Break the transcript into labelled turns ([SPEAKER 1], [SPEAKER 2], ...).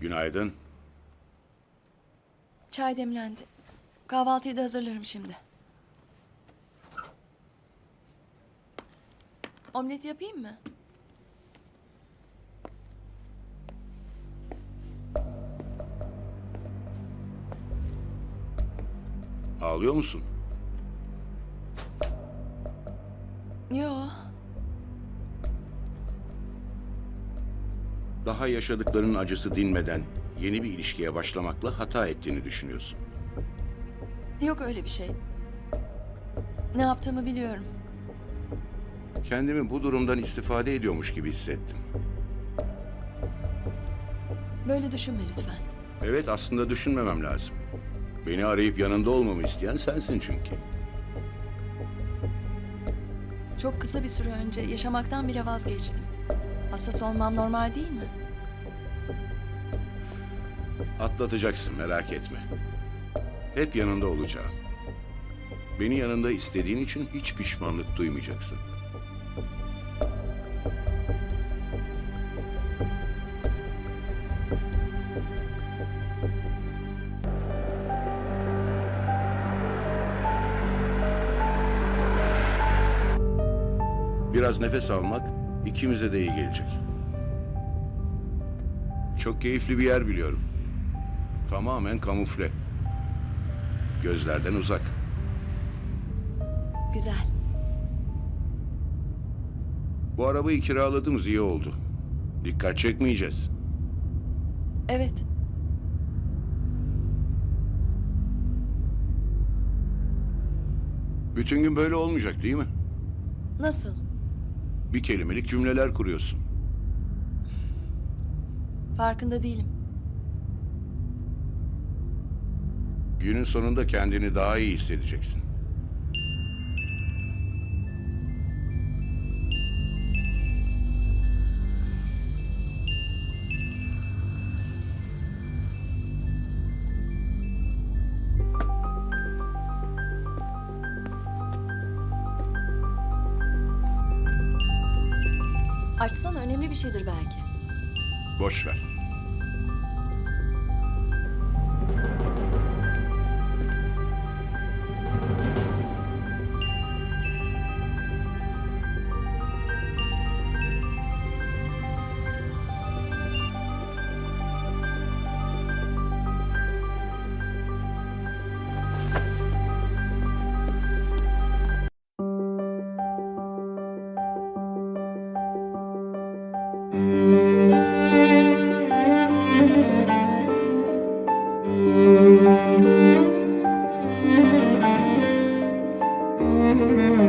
[SPEAKER 1] Günaydın.
[SPEAKER 2] Çay demlendi. Kahvaltıyı da hazırlarım şimdi. Omlet yapayım mı?
[SPEAKER 1] Ağlıyor musun?
[SPEAKER 2] Yo.
[SPEAKER 1] Daha yaşadıklarının acısı dinmeden yeni bir ilişkiye başlamakla hata ettiğini düşünüyorsun.
[SPEAKER 2] Yok öyle bir şey. Ne yaptığımı biliyorum.
[SPEAKER 1] Kendimi bu durumdan istifade ediyormuş gibi hissettim.
[SPEAKER 2] Böyle düşünme lütfen.
[SPEAKER 1] Evet aslında düşünmemem lazım. Beni arayıp yanında olmamı isteyen sensin çünkü.
[SPEAKER 2] Çok kısa bir süre önce yaşamaktan bile vazgeçtim. Hassas olmam normal değil mi?
[SPEAKER 1] Atlatacaksın merak etme. Hep yanında olacağım. Beni yanında istediğin için hiç pişmanlık duymayacaksın. Biraz nefes almak ikimize de iyi gelecek. Çok keyifli bir yer biliyorum. Tamamen kamufle. Gözlerden uzak.
[SPEAKER 2] Güzel.
[SPEAKER 1] Bu arabayı kiraladığımız iyi oldu. Dikkat çekmeyeceğiz.
[SPEAKER 2] Evet.
[SPEAKER 1] Bütün gün böyle olmayacak değil mi?
[SPEAKER 2] Nasıl?
[SPEAKER 1] Bir kelimelik cümleler kuruyorsun.
[SPEAKER 2] Farkında değilim.
[SPEAKER 1] Günün sonunda kendini daha iyi hissedeceksin.
[SPEAKER 2] Açsana önemli bir şeydir belki.
[SPEAKER 1] Boş ver. mm-hmm.